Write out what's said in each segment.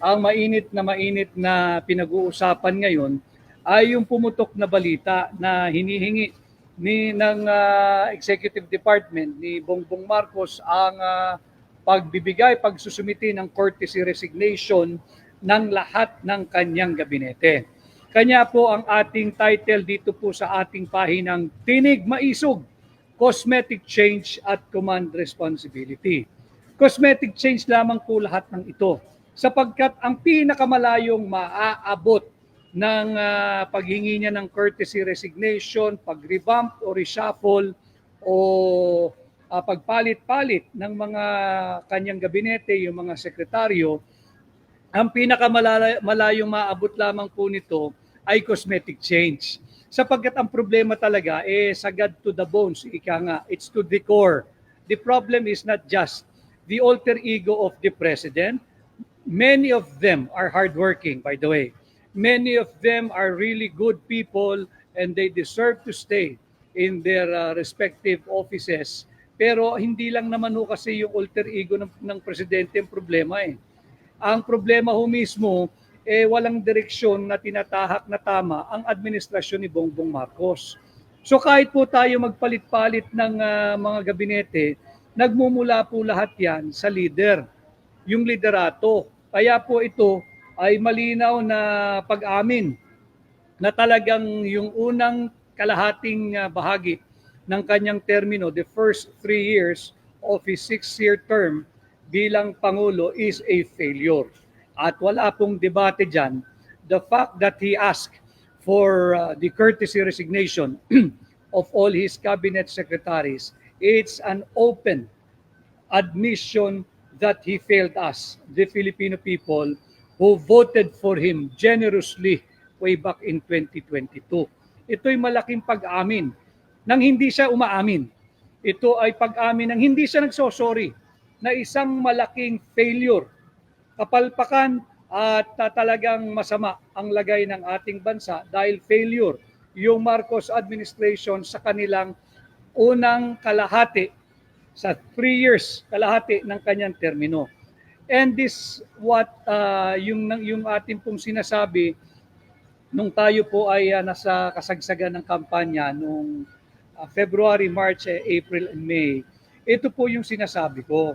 ang mainit na mainit na pinag-uusapan ngayon ay yung pumutok na balita na hinihingi ni ng ah, Executive Department ni Bongbong Marcos ang ah, pagbibigay, pagsusumiti ng courtesy resignation ng lahat ng kanyang gabinete. Kanya po ang ating title dito po sa ating pahinang Tinig Maisog, Cosmetic Change at Command Responsibility. Cosmetic change lamang po lahat ng ito sapagkat ang pinakamalayong maaabot ng ah, paghingi niya ng courtesy resignation, pag-revamp o reshuffle o ah, pagpalit-palit ng mga kanyang gabinete, yung mga sekretaryo, ang pinakamalayong maabot lamang po nito ay cosmetic change. Sapagkat ang problema talaga eh sagad to the bones, ika nga, it's to the core. The problem is not just the alter ego of the president. Many of them are hardworking, by the way. Many of them are really good people and they deserve to stay in their uh, respective offices. Pero hindi lang naman ho kasi yung alter ego ng, ng presidente ang problema eh. Ang problema ho mismo, eh walang direksyon na tinatahak na tama ang administrasyon ni Bongbong Marcos. So kahit po tayo magpalit-palit ng ah, mga gabinete, nagmumula po lahat yan sa leader, yung liderato. Kaya po ito ay malinaw na pag-amin na talagang yung unang kalahating ah, bahagi ng kanyang termino, the first three years of his six-year term bilang Pangulo is a failure. At wala pong debate dyan. The fact that he asked for uh, the courtesy resignation of all his cabinet secretaries, it's an open admission that he failed us, the Filipino people who voted for him generously way back in 2022. Ito'y malaking pag-amin nang hindi siya umaamin. Ito ay pag-amin nang hindi siya nagsosorry na isang malaking failure, kapalpakan at talagang masama ang lagay ng ating bansa dahil failure yung Marcos administration sa kanilang unang kalahati sa three years kalahati ng kanyang termino. And this what uh, yung yung ating pong sinasabi nung tayo po ay uh, nasa kasagsagan ng kampanya nung uh, February, March, eh, April and May. Ito po yung sinasabi ko.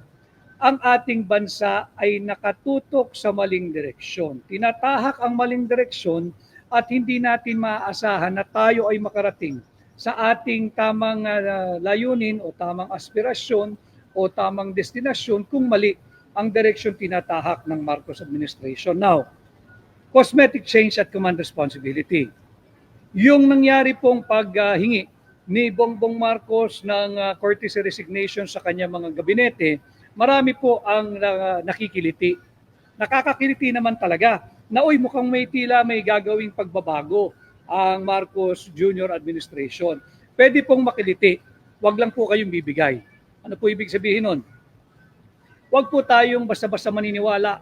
Ang ating bansa ay nakatutok sa maling direksyon. Tinatahak ang maling direksyon at hindi natin maaasahan na tayo ay makarating sa ating tamang uh, layunin o tamang aspirasyon o tamang destinasyon kung mali ang direksyon tinatahak ng Marcos administration. Now, cosmetic change at command responsibility. Yung nangyari pong paghingi ni Bongbong Marcos ng uh, courtesy resignation sa kanyang mga gabinete, marami po ang uh, nakikiliti. Nakakakiliti naman talaga na uy mukhang may tila may gagawing pagbabago ang Marcos Junior Administration. Pwede pong makiliti. Huwag lang po kayong bibigay. Ano po ibig sabihin nun? Huwag po tayong basta-basta maniniwala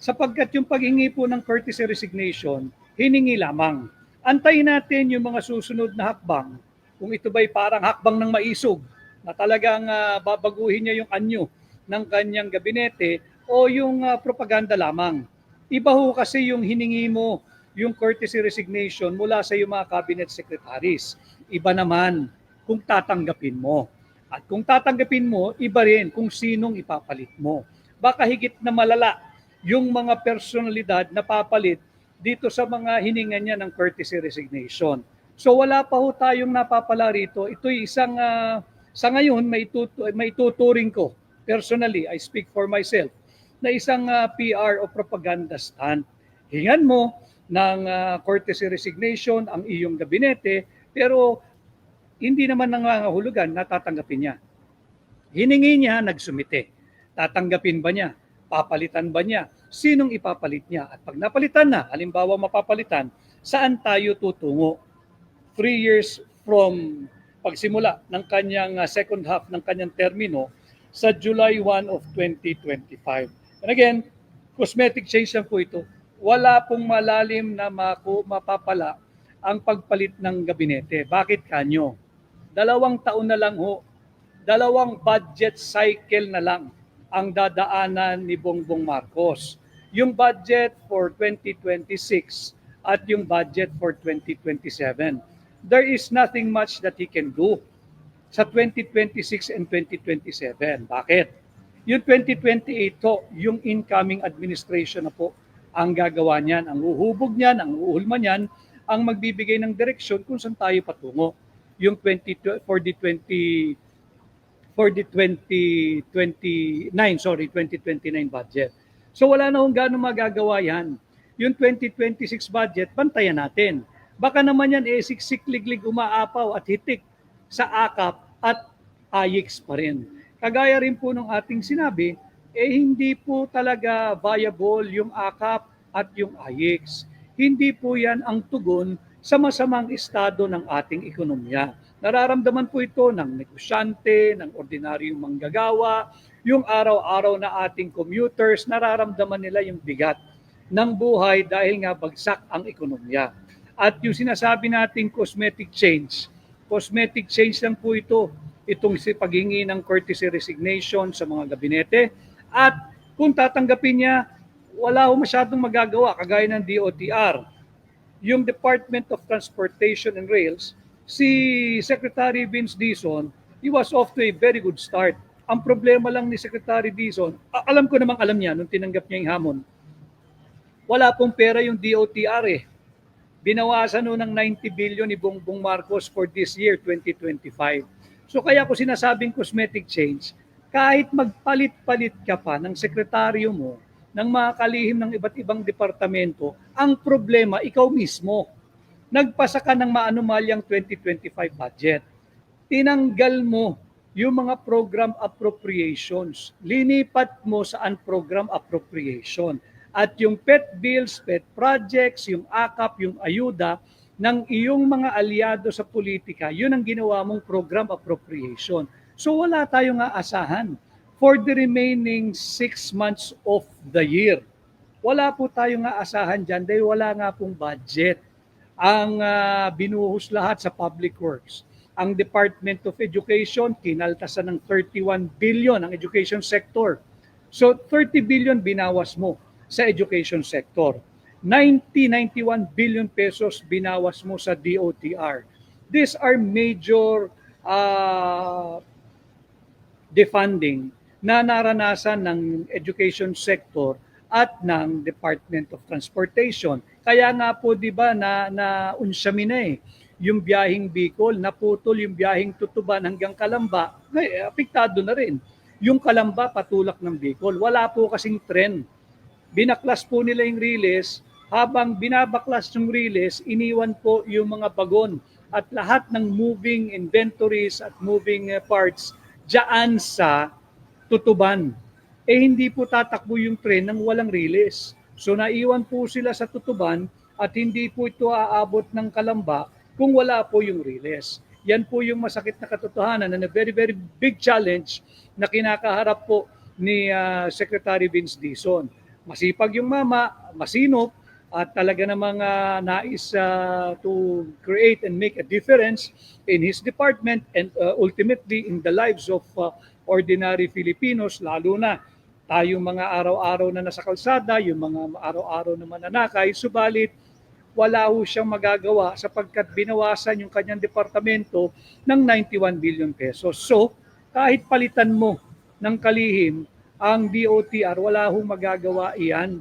sapagkat yung paghingi po ng courtesy resignation, hiningi lamang. Antayin natin yung mga susunod na hakbang. Kung ito ba'y parang hakbang ng maisog na talagang uh, babaguhin niya yung anyo ng kanyang gabinete o yung uh, propaganda lamang. Iba ho kasi yung hiningi mo yung courtesy resignation mula sa iyong mga cabinet secretaries. Iba naman kung tatanggapin mo. At kung tatanggapin mo, iba rin kung sinong ipapalit mo. Baka higit na malala yung mga personalidad na papalit dito sa mga hininga niya ng courtesy resignation. So wala pa ho tayong napapala rito. Ito'y isang, uh, sa ngayon, may, tutu- may tuturing ko. Personally, I speak for myself, na isang uh, PR o propaganda stunt. Hingan mo ng uh, courtesy resignation ang iyong gabinete, pero hindi naman nangangahulugan na tatanggapin niya. Hiningi niya, nagsumite. Tatanggapin ba niya? Papalitan ba niya? Sinong ipapalit niya? At pag napalitan na, halimbawa mapapalitan, saan tayo tutungo? Three years from pagsimula ng kanyang uh, second half ng kanyang termino sa July 1 of 2025. And again, cosmetic change lang po ito. Wala pong malalim na maku, mapapala ang pagpalit ng gabinete. Bakit kanyo? Dalawang taon na lang ho, dalawang budget cycle na lang ang dadaanan ni Bongbong Marcos. yung budget for 2026 at yung budget for 2027. There is nothing much that he can do sa 2026 and 2027. Bakit? Yung 2028 to, yung incoming administration na po ang gagawa niyan, ang uhubog niyan, ang uuhulma niyan, ang magbibigay ng direksyon kung saan tayo patungo. Yung 20, for the 20 for the 2029, sorry, 2029 budget. So wala na kung gaano magagawa yan. Yung 2026 budget, bantayan natin. Baka naman yan eh siksik-liglig umaapaw at hitik sa akap at ayix pa rin. Kagaya rin po ng ating sinabi, eh hindi po talaga viable yung akap at yung ayix. Hindi po yan ang tugon sa masamang estado ng ating ekonomiya. Nararamdaman po ito ng negosyante, ng ordinaryong manggagawa, yung araw-araw na ating commuters, nararamdaman nila yung bigat ng buhay dahil nga bagsak ang ekonomiya. At yung sinasabi nating cosmetic change, cosmetic change lang po ito, itong si paghingi ng courtesy resignation sa mga gabinete. At kung tatanggapin niya, wala ho masyadong magagawa, kagaya ng DOTR. Yung Department of Transportation and Rails, si Secretary Vince Dizon, he was off to a very good start. Ang problema lang ni Secretary Dizon, alam ko namang alam niya nung tinanggap niya yung hamon, wala pong pera yung DOTR eh. Binawasan no ng 90 billion ni Bongbong Marcos for this year, 2025. So kaya ko sinasabing cosmetic change, kahit magpalit-palit ka pa ng sekretaryo mo, ng mga kalihim ng iba't ibang departamento, ang problema ikaw mismo. Nagpasa ka ng maanumalyang 2025 budget. Tinanggal mo yung mga program appropriations. Linipat mo sa unprogram appropriation. At yung pet bills, pet projects, yung AKAP, yung ayuda ng iyong mga aliado sa politika, yun ang ginawa mong program appropriation. So wala tayong aasahan for the remaining six months of the year. Wala po tayong aasahan dyan dahil wala nga pong budget. Ang ah, binuhos lahat sa public works. Ang Department of Education, kinaltasan ng 31 billion ang education sector. So 30 billion binawas mo sa education sector. 90, 91 billion pesos binawas mo sa DOTR. These are major uh, defunding na naranasan ng education sector at ng Department of Transportation. Kaya nga po 'di ba na na unsyami na eh yung biyahing Bicol, naputol yung biyahing Tutuban hanggang Kalamba, ay, apektado na rin. Yung Kalamba patulak ng Bicol. Wala po kasing tren. Binaklas po nila yung release, habang binabaklas yung release, iniwan po yung mga bagon at lahat ng moving inventories at moving uh, parts diyan sa Tutuban. Eh hindi po tatakbo yung tren ng walang release. So naiwan po sila sa Tutuban at hindi po ito aabot ng Kalamba kung wala po yung release. Yan po yung masakit na katotohanan na very, very big challenge na kinakaharap po ni ah, Secretary Vince Dizon. Masipag yung mama, masinop, at talaga namang ah, nais ah, to create and make a difference in his department and ah, ultimately in the lives of ah, ordinary Filipinos, lalo na tayong mga araw-araw na nasa kalsada, yung mga araw-araw na mananakay, subalit wala ho siyang magagawa sapagkat binawasan yung kanyang departamento ng 91 billion pesos. So, kahit palitan mo ng kalihim ang DOTR, wala hong magagawa iyan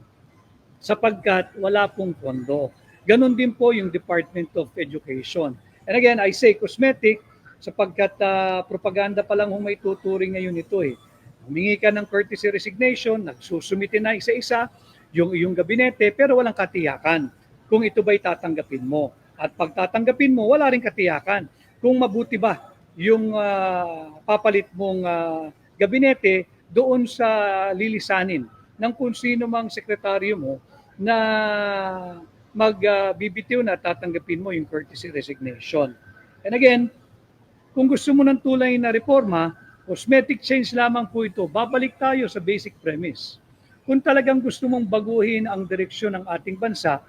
sapagkat wala pong pondo. Ganon din po yung Department of Education. And again, I say cosmetic sapagkat ah, propaganda pa lang hong may tuturing ngayon ito eh. Humingi ka ng courtesy resignation, nagsusumite na isa-isa yung iyong gabinete pero walang katiyakan kung ito ba'y tatanggapin mo. At pag tatanggapin mo, wala rin katiyakan kung mabuti ba yung ah, papalit mong ah, gabinete doon sa lilisanin ng kung sino mang sekretaryo mo na magbibitiw na tatanggapin mo yung courtesy resignation. And again, kung gusto mo ng tulay na reforma, cosmetic change lamang po ito. Babalik tayo sa basic premise. Kung talagang gusto mong baguhin ang direksyon ng ating bansa,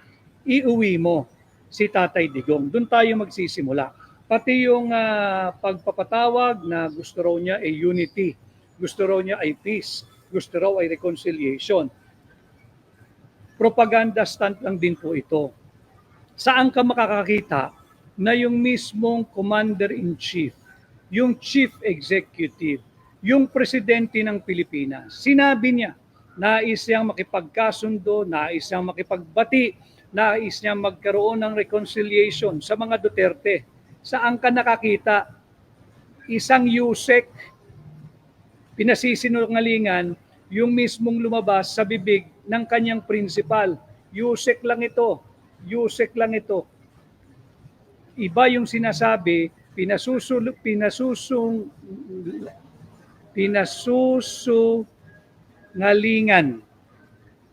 iuwi mo si Tatay Digong. Doon tayo magsisimula. Pati yung ah, pagpapatawag na gusto raw niya ay unity, gusto raw niya ay peace, gusto raw ay reconciliation. propaganda stunt lang din po ito. Saan ka makakakita na yung mismong commander-in-chief, yung chief executive, yung presidente ng Pilipinas, sinabi niya, nais niyang makipagkasundo, nais niyang makipagbati, nais niyang magkaroon ng reconciliation sa mga Duterte. Saan ka nakakita? Isang Yusek, pinasisinungalingan, yung mismong lumabas sa bibig ng kanyang principal. Yusek lang ito. Yusek lang ito. Iba yung sinasabi, pinasusul, pinasusung, pinasusungalingan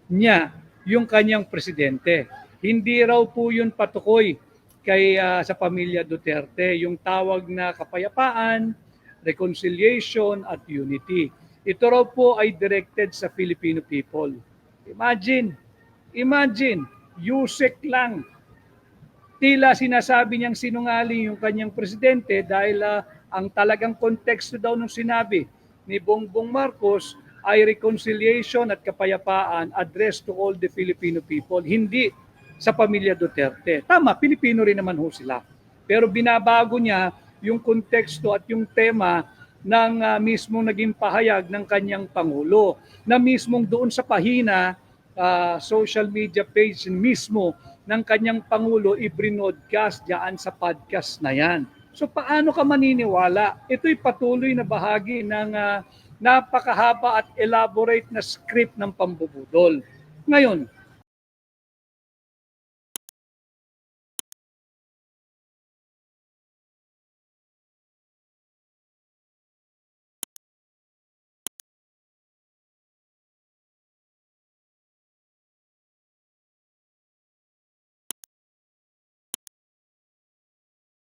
niya yung kanyang presidente. Hindi raw po yun patukoy kay ah, sa pamilya Duterte, yung tawag na kapayapaan, reconciliation at unity. Ito raw po ay directed sa Filipino people. Imagine, imagine, Yusek lang. Tila sinasabi niyang sinungaling yung kanyang presidente dahil ah, ang talagang konteksto daw nung sinabi ni Bongbong Marcos ay reconciliation at kapayapaan addressed to all the Filipino people, hindi sa pamilya Duterte. Tama, Pilipino rin naman ho sila. Pero binabago niya yung konteksto at yung tema ng ah, mismong naging pahayag ng kanyang Pangulo na mismong doon sa pahina ah, social media page mismo ng kanyang Pangulo i-broadcast diyan sa podcast na yan. So paano ka maniniwala? Ito'y patuloy na bahagi ng ah, napakahaba at elaborate na script ng pambubudol. Ngayon,